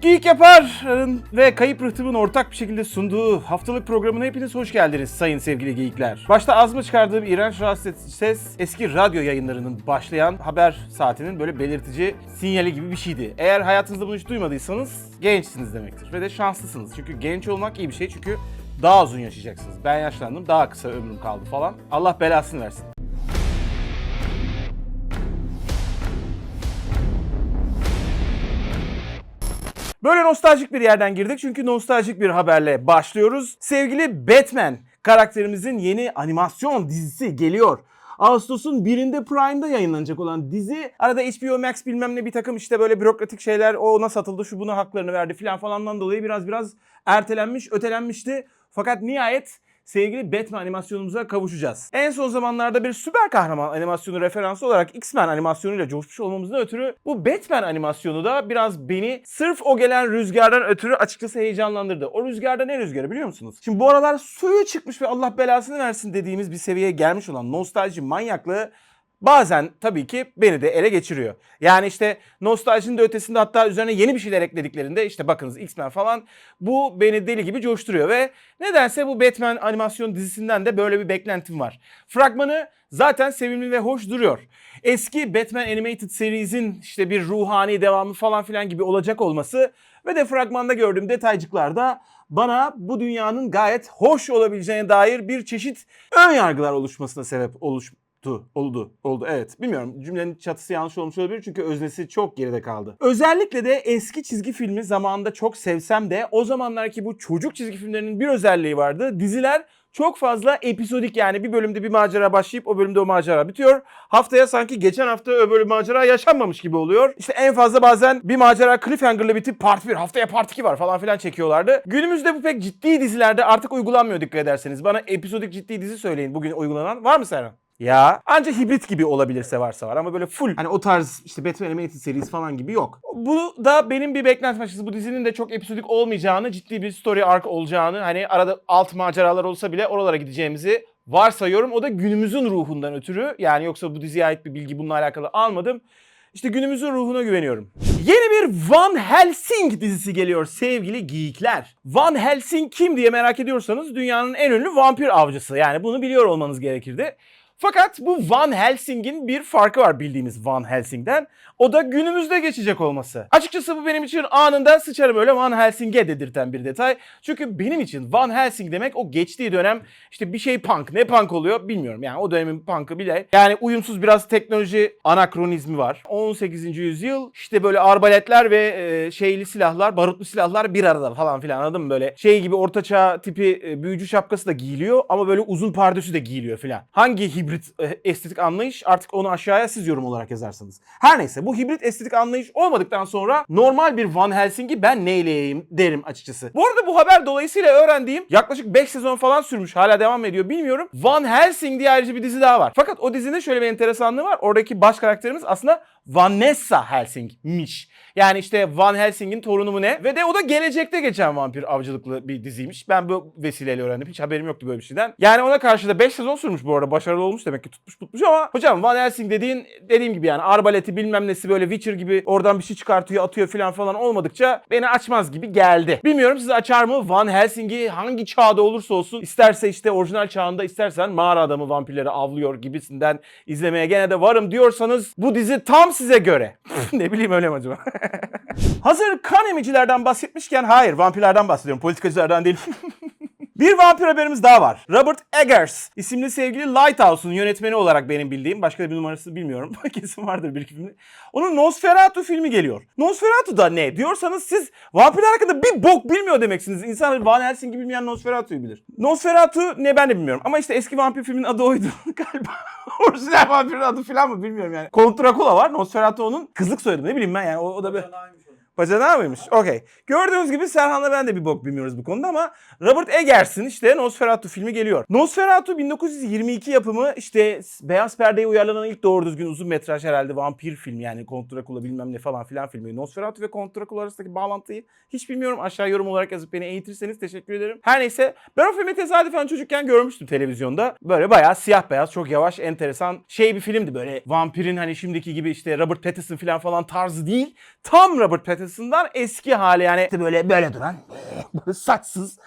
Geek yapar ve Kayıp Rıhtım'ın ortak bir şekilde sunduğu haftalık programına hepiniz hoş geldiniz sayın sevgili geyikler. Başta az mı çıkardığım iğrenç rahatsız ses eski radyo yayınlarının başlayan haber saatinin böyle belirtici sinyali gibi bir şeydi. Eğer hayatınızda bunu hiç duymadıysanız gençsiniz demektir ve de şanslısınız. Çünkü genç olmak iyi bir şey çünkü daha uzun yaşayacaksınız. Ben yaşlandım daha kısa ömrüm kaldı falan. Allah belasını versin. Böyle nostaljik bir yerden girdik çünkü nostaljik bir haberle başlıyoruz. Sevgili Batman karakterimizin yeni animasyon dizisi geliyor. Ağustos'un birinde Prime'da yayınlanacak olan dizi arada HBO Max bilmem ne bir takım işte böyle bürokratik şeyler o ona satıldı şu buna haklarını verdi filan falandan dolayı biraz biraz ertelenmiş ötelenmişti. Fakat nihayet sevgili Batman animasyonumuza kavuşacağız. En son zamanlarda bir süper kahraman animasyonu referansı olarak X-Men animasyonuyla coşmuş olmamızdan ötürü bu Batman animasyonu da biraz beni sırf o gelen rüzgardan ötürü açıkçası heyecanlandırdı. O rüzgarda ne rüzgarı biliyor musunuz? Şimdi bu aralar suyu çıkmış ve Allah belasını versin dediğimiz bir seviyeye gelmiş olan nostalji manyaklığı bazen tabii ki beni de ele geçiriyor. Yani işte nostaljinin de ötesinde hatta üzerine yeni bir şeyler eklediklerinde işte bakınız X-Men falan bu beni deli gibi coşturuyor ve nedense bu Batman animasyon dizisinden de böyle bir beklentim var. Fragmanı zaten sevimli ve hoş duruyor. Eski Batman Animated Series'in işte bir ruhani devamı falan filan gibi olacak olması ve de fragmanda gördüğüm detaycıklarda bana bu dünyanın gayet hoş olabileceğine dair bir çeşit ön yargılar oluşmasına sebep oluş Tu, oldu, oldu. Evet. Bilmiyorum cümlenin çatısı yanlış olmuş olabilir çünkü öznesi çok geride kaldı. Özellikle de eski çizgi filmi zamanında çok sevsem de o zamanlarki bu çocuk çizgi filmlerinin bir özelliği vardı. Diziler çok fazla episodik yani bir bölümde bir macera başlayıp o bölümde o macera bitiyor. Haftaya sanki geçen hafta öbür macera yaşanmamış gibi oluyor. İşte en fazla bazen bir macera cliffhanger'la bitip part 1 haftaya part 2 var falan filan çekiyorlardı. Günümüzde bu pek ciddi dizilerde artık uygulanmıyor dikkat ederseniz. Bana episodik ciddi dizi söyleyin bugün uygulanan. Var mı Serhan? Ya anca hibrit gibi olabilirse varsa var ama böyle full hani o tarz işte Batman Animated Series falan gibi yok. Bu da benim bir beklentim açıkçası bu dizinin de çok episodik olmayacağını, ciddi bir story arc olacağını, hani arada alt maceralar olsa bile oralara gideceğimizi varsayıyorum. O da günümüzün ruhundan ötürü. Yani yoksa bu diziye ait bir bilgi bununla alakalı almadım. İşte günümüzün ruhuna güveniyorum. Yeni bir Van Helsing dizisi geliyor sevgili geekler. Van Helsing kim diye merak ediyorsanız dünyanın en ünlü vampir avcısı. Yani bunu biliyor olmanız gerekirdi. Fakat bu Van Helsing'in bir farkı var bildiğimiz Van Helsing'den. O da günümüzde geçecek olması. Açıkçası bu benim için anında sıçarım öyle Van Helsing'e dedirten bir detay. Çünkü benim için Van Helsing demek o geçtiği dönem işte bir şey punk. Ne punk oluyor bilmiyorum yani o dönemin punk'ı bile. Yani uyumsuz biraz teknoloji anakronizmi var. 18. yüzyıl işte böyle arbaletler ve e, şeyli silahlar, barutlu silahlar bir arada falan filan anladın mı böyle? Şey gibi ortaçağ tipi e, büyücü şapkası da giyiliyor ama böyle uzun pardösü de giyiliyor filan. Hangi hibrit e, estetik anlayış artık onu aşağıya siz yorum olarak yazarsınız. Her neyse bu hibrit estetik anlayış olmadıktan sonra normal bir Van Helsing'i ben neyleyeyim derim açıkçası. Bu arada bu haber dolayısıyla öğrendiğim yaklaşık 5 sezon falan sürmüş hala devam ediyor bilmiyorum. Van Helsing diye ayrıca bir dizi daha var. Fakat o dizinin şöyle bir enteresanlığı var. Oradaki baş karakterimiz aslında Vanessa Helsing'miş. Yani işte Van Helsing'in torunu mu ne? Ve de o da gelecekte geçen vampir avcılıklı bir diziymiş. Ben bu vesileyle öğrendim. Hiç haberim yoktu böyle bir şeyden. Yani ona karşı da 5 sezon sürmüş bu arada. Başarılı olmuş demek ki tutmuş tutmuş ama hocam Van Helsing dediğin dediğim gibi yani arbaleti bilmem nesi böyle Witcher gibi oradan bir şey çıkartıyor atıyor falan falan olmadıkça beni açmaz gibi geldi. Bilmiyorum sizi açar mı? Van Helsing'i hangi çağda olursa olsun isterse işte orijinal çağında istersen mağara adamı vampirleri avlıyor gibisinden izlemeye gene de varım diyorsanız bu dizi tam size göre. ne bileyim öyle mi acaba? Hazır kan emicilerden bahsetmişken hayır vampirlerden bahsediyorum politikacılardan değil. Bir vampir haberimiz daha var. Robert Eggers isimli sevgili Lighthouse'un yönetmeni olarak benim bildiğim. Başka bir numarası bilmiyorum. Kesin vardır bir filmi. Onun Nosferatu filmi geliyor. Nosferatu da ne diyorsanız siz vampirler hakkında bir bok bilmiyor demeksiniz. İnsan Van Helsing'i bilmeyen Nosferatu'yu bilir. Nosferatu ne ben de bilmiyorum. Ama işte eski vampir filmin adı oydu galiba. Orijinal vampirin adı falan mı bilmiyorum yani. Count Dracula var. Nosferatu onun kızlık soyadı ne bileyim ben yani. O, o da bir... Bacanağı mıymış? Okey. Gördüğünüz gibi Serhan'la ben de bir bok bilmiyoruz bu konuda ama Robert Eggers'in işte Nosferatu filmi geliyor. Nosferatu 1922 yapımı işte Beyaz Perde'ye uyarlanan ilk doğru düzgün uzun metraj herhalde vampir film yani Kont Dracula bilmem ne falan filan filmi. Nosferatu ve Kont Dracula arasındaki bağlantıyı hiç bilmiyorum. Aşağı yorum olarak yazıp beni eğitirseniz teşekkür ederim. Her neyse ben o filmi tesadüfen çocukken görmüştüm televizyonda. Böyle bayağı siyah beyaz çok yavaş enteresan şey bir filmdi böyle vampirin hani şimdiki gibi işte Robert Pattinson falan falan tarzı değil. Tam Robert Pattinson'dan eski hali yani böyle böyle duran böyle saçsız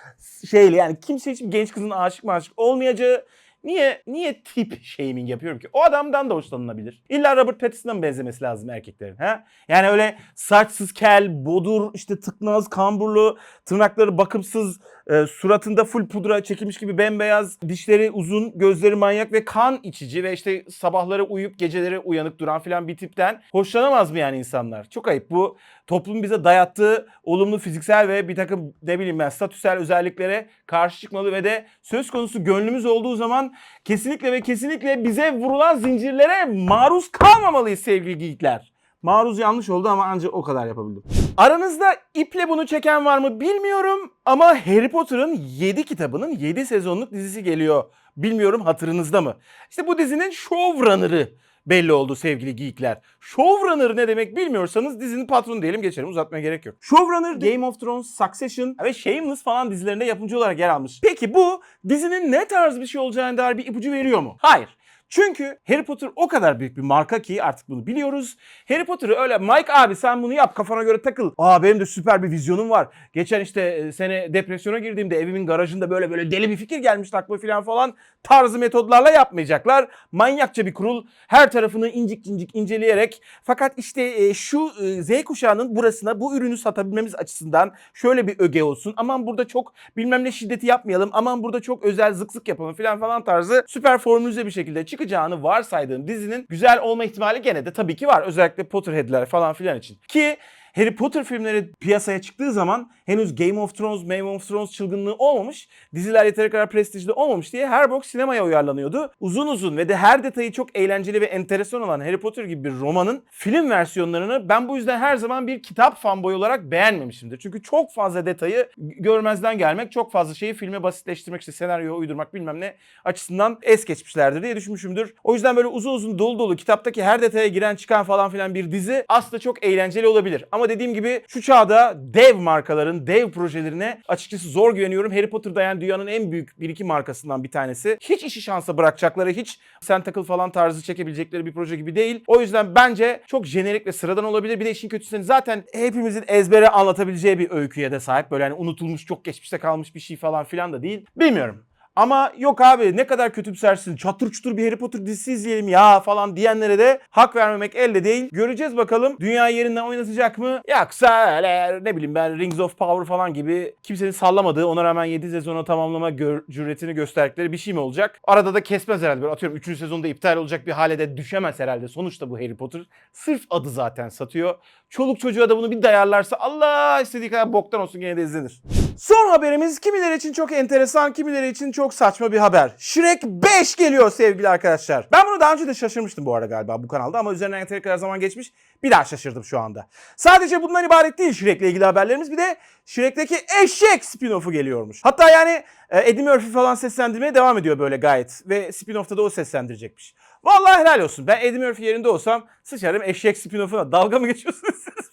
şeyle yani kimse hiç genç kızın aşık maşık olmayacağı Niye niye tip shaming yapıyorum ki? O adamdan da hoşlanılabilir. İlla Robert Pattinson'a mı benzemesi lazım erkeklerin? Ha? Yani öyle saçsız kel, bodur, işte tıknaz, kamburlu, tırnakları bakımsız, e, suratında full pudra çekilmiş gibi bembeyaz, dişleri uzun, gözleri manyak ve kan içici ve işte sabahları uyuyup geceleri uyanık duran filan bir tipten hoşlanamaz mı yani insanlar? Çok ayıp. Bu toplum bize dayattığı olumlu fiziksel ve bir takım ne bileyim ben statüsel özelliklere karşı çıkmalı ve de söz konusu gönlümüz olduğu zaman kesinlikle ve kesinlikle bize vurulan zincirlere maruz kalmamalıyız sevgili geekler. Maruz yanlış oldu ama ancak o kadar yapabildim. Aranızda iple bunu çeken var mı bilmiyorum ama Harry Potter'ın 7 kitabının 7 sezonluk dizisi geliyor. Bilmiyorum hatırınızda mı? İşte bu dizinin showrunner'ı belli oldu sevgili geekler. Showrunner ne demek bilmiyorsanız dizinin patronu diyelim geçelim uzatmaya gerek yok. Showrunner Game of Thrones, Succession ve Shameless falan dizilerinde yapımcı olarak yer almış. Peki bu dizinin ne tarz bir şey olacağına dair bir ipucu veriyor mu? Hayır. Çünkü Harry Potter o kadar büyük bir marka ki artık bunu biliyoruz. Harry Potter'ı öyle Mike abi sen bunu yap kafana göre takıl. Aa benim de süper bir vizyonum var. Geçen işte e, sene depresyona girdiğimde evimin garajında böyle böyle deli bir fikir gelmişti aklıma falan falan tarzı metodlarla yapmayacaklar. Manyakça bir kurul her tarafını incik incik inceleyerek fakat işte e, şu e, Z kuşağının burasına bu ürünü satabilmemiz açısından şöyle bir öge olsun. Aman burada çok bilmem ne şiddeti yapmayalım. Aman burada çok özel zık zık yapalım falan falan tarzı süper formülize bir şekilde çıkacağını varsaydığım dizinin güzel olma ihtimali gene de tabii ki var. Özellikle Potterhead'ler falan filan için. Ki Harry Potter filmleri piyasaya çıktığı zaman henüz Game of Thrones, Game of Thrones çılgınlığı olmamış, diziler yeteri kadar prestijli olmamış diye her bok sinemaya uyarlanıyordu. Uzun uzun ve de her detayı çok eğlenceli ve enteresan olan Harry Potter gibi bir romanın film versiyonlarını ben bu yüzden her zaman bir kitap fanboy olarak beğenmemişimdir. Çünkü çok fazla detayı görmezden gelmek, çok fazla şeyi filme basitleştirmek, işte senaryoya uydurmak bilmem ne açısından es geçmişlerdir diye düşünmüşümdür. O yüzden böyle uzun uzun dolu dolu kitaptaki her detaya giren çıkan falan filan bir dizi aslında çok eğlenceli olabilir. Ama dediğim gibi şu çağda dev markaların, dev projelerine açıkçası zor güveniyorum. Harry Potter da yani dünyanın en büyük bir iki markasından bir tanesi. Hiç işi şansa bırakacakları, hiç sen takıl falan tarzı çekebilecekleri bir proje gibi değil. O yüzden bence çok jenerik ve sıradan olabilir. Bir de işin kötüsü zaten hepimizin ezbere anlatabileceği bir öyküye de sahip. Böyle hani unutulmuş, çok geçmişte kalmış bir şey falan filan da değil. Bilmiyorum. Ama yok abi ne kadar kötümsersin. Çatır çutur bir Harry Potter dizisi izleyelim ya falan diyenlere de hak vermemek elde değil. Göreceğiz bakalım dünya yerinden oynatacak mı? Yoksa öyle ne bileyim ben Rings of Power falan gibi kimsenin sallamadığı ona rağmen 7 sezonu tamamlama cüretini gösterdikleri bir şey mi olacak? Arada da kesmez herhalde. Böyle atıyorum 3. sezonda iptal olacak bir hale de düşemez herhalde. Sonuçta bu Harry Potter. Sırf adı zaten satıyor. Çoluk çocuğa da bunu bir dayarlarsa Allah istediği kadar boktan olsun gene de izlenir. Son haberimiz kimileri için çok enteresan, kimileri için çok saçma bir haber. Shrek 5 geliyor sevgili arkadaşlar. Ben bunu daha önce de şaşırmıştım bu arada galiba bu kanalda ama üzerinden yeteri kadar zaman geçmiş. Bir daha şaşırdım şu anda. Sadece bundan ibaret değil Shrek'le ilgili haberlerimiz. Bir de Shrek'teki eşek spin-off'u geliyormuş. Hatta yani e, Eddie Murphy falan seslendirmeye devam ediyor böyle gayet. Ve spin-off'ta da o seslendirecekmiş. Vallahi helal olsun. Ben Eddie Murphy yerinde olsam sıçarım eşek spin-off'una. Dalga mı geçiyorsunuz siz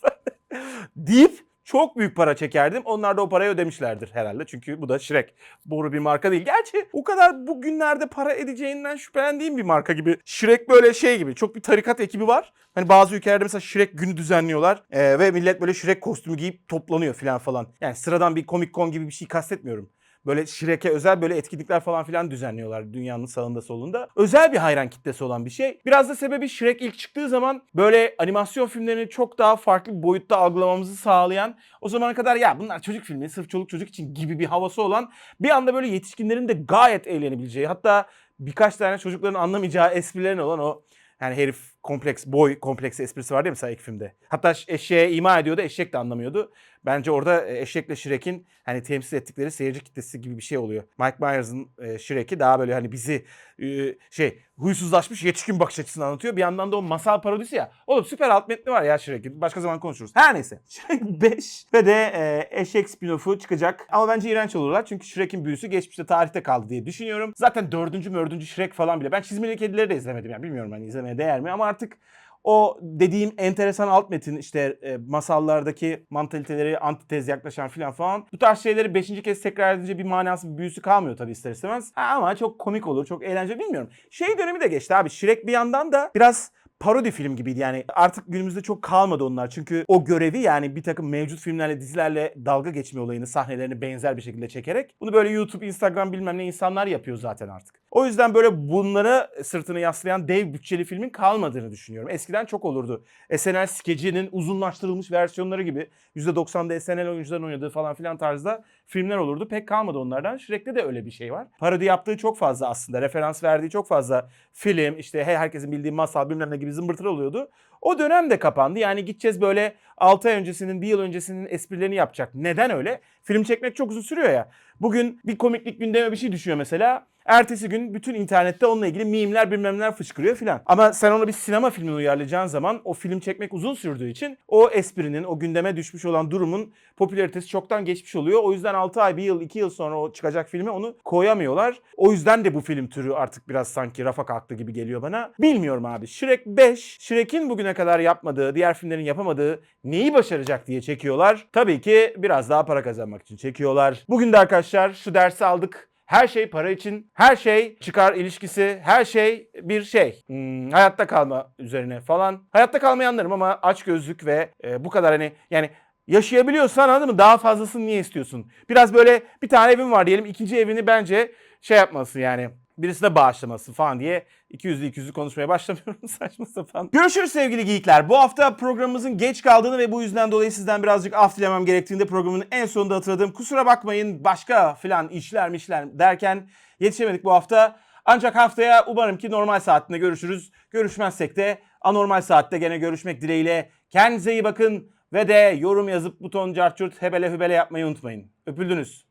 deyip çok büyük para çekerdim. Onlar da o parayı ödemişlerdir herhalde. Çünkü bu da Shrek. Boru bir marka değil. Gerçi o kadar bugünlerde para edeceğinden şüphelendiğim bir marka gibi. Shrek böyle şey gibi. Çok bir tarikat ekibi var. Hani bazı ülkelerde mesela Shrek günü düzenliyorlar. Ee, ve millet böyle Shrek kostümü giyip toplanıyor falan falan. Yani sıradan bir Comic Con gibi bir şey kastetmiyorum. Böyle Shrek'e özel böyle etkinlikler falan filan düzenliyorlar dünyanın sağında solunda. Özel bir hayran kitlesi olan bir şey. Biraz da sebebi Shrek ilk çıktığı zaman böyle animasyon filmlerini çok daha farklı bir boyutta algılamamızı sağlayan o zamana kadar ya bunlar çocuk filmi sırf çoluk çocuk için gibi bir havası olan bir anda böyle yetişkinlerin de gayet eğlenebileceği hatta birkaç tane çocukların anlamayacağı esprilerin olan o yani herif kompleks, boy kompleksi esprisi var değil mi mesela ilk filmde? Hatta eşeğe ima ediyordu, eşek de anlamıyordu. Bence orada e, eşekle Shrek'in hani temsil ettikleri seyirci kitlesi gibi bir şey oluyor. Mike Myers'ın e, Shrek'i daha böyle hani bizi e, şey huysuzlaşmış yetişkin bakış açısını anlatıyor. Bir yandan da o masal parodisi ya. Oğlum süper alt metni var ya Shrek'in. Başka zaman konuşuruz. Her neyse. Shrek 5 ve de e, eşek spin-off'u çıkacak. Ama bence iğrenç olurlar. Çünkü Shrek'in büyüsü geçmişte tarihte kaldı diye düşünüyorum. Zaten dördüncü mördüncü Shrek falan bile. Ben çizmeli kedileri de izlemedim. Yani bilmiyorum hani izlemeye değer mi ama artık o dediğim enteresan alt metin işte e, masallardaki mantaliteleri antitez yaklaşan filan falan. Bu tarz şeyleri beşinci kez tekrar edince bir manası bir büyüsü kalmıyor tabii ister istemez. Ama çok komik olur, çok eğlenceli bilmiyorum. Şey dönemi de geçti abi. Shrek bir yandan da biraz parodi film gibiydi yani artık günümüzde çok kalmadı onlar çünkü o görevi yani bir takım mevcut filmlerle dizilerle dalga geçme olayını sahnelerini benzer bir şekilde çekerek bunu böyle YouTube, Instagram bilmem ne insanlar yapıyor zaten artık. O yüzden böyle bunlara sırtını yaslayan dev bütçeli filmin kalmadığını düşünüyorum. Eskiden çok olurdu. SNL skecinin uzunlaştırılmış versiyonları gibi %90'da SNL oyuncuların oynadığı falan filan tarzda filmler olurdu. Pek kalmadı onlardan. Shrek'te de öyle bir şey var. Parodi yaptığı çok fazla aslında. Referans verdiği çok fazla film, işte hey herkesin bildiği masal bilmem ne gibi zımbırtır oluyordu. O dönem de kapandı. Yani gideceğiz böyle 6 ay öncesinin, bir yıl öncesinin esprilerini yapacak. Neden öyle? Film çekmek çok uzun sürüyor ya. Bugün bir komiklik gündeme bir şey düşüyor mesela. Ertesi gün bütün internette onunla ilgili mimler bilmem neler fışkırıyor filan. Ama sen onu bir sinema filmine uyarlayacağın zaman o film çekmek uzun sürdüğü için o esprinin, o gündeme düşmüş olan durumun popülaritesi çoktan geçmiş oluyor. O yüzden 6 ay, 1 yıl, 2 yıl sonra o çıkacak filme onu koyamıyorlar. O yüzden de bu film türü artık biraz sanki rafa kalktı gibi geliyor bana. Bilmiyorum abi. Shrek 5, Shrek'in bugüne kadar yapmadığı, diğer filmlerin yapamadığı neyi başaracak diye çekiyorlar. Tabii ki biraz daha para kazanmak için çekiyorlar. Bugün de arkadaşlar şu dersi aldık. Her şey para için, her şey çıkar ilişkisi, her şey bir şey. Hmm, hayatta kalma üzerine falan. Hayatta kalmayanlarım ama aç gözlük ve e, bu kadar hani yani yaşayabiliyorsan anladın mı? Daha fazlasını niye istiyorsun? Biraz böyle bir tane evin var diyelim. ikinci evini bence şey yapması yani birisine bağışlaması falan diye 200'lü 200'lü konuşmaya başlamıyorum saçma sapan. Görüşürüz sevgili geyikler. Bu hafta programımızın geç kaldığını ve bu yüzden dolayı sizden birazcık af dilemem gerektiğinde programın en sonunda hatırladım. Kusura bakmayın başka filan işler mişler derken yetişemedik bu hafta. Ancak haftaya umarım ki normal saatinde görüşürüz. Görüşmezsek de anormal saatte gene görüşmek dileğiyle. Kendinize iyi bakın ve de yorum yazıp buton carçurt hebele hübele yapmayı unutmayın. Öpüldünüz.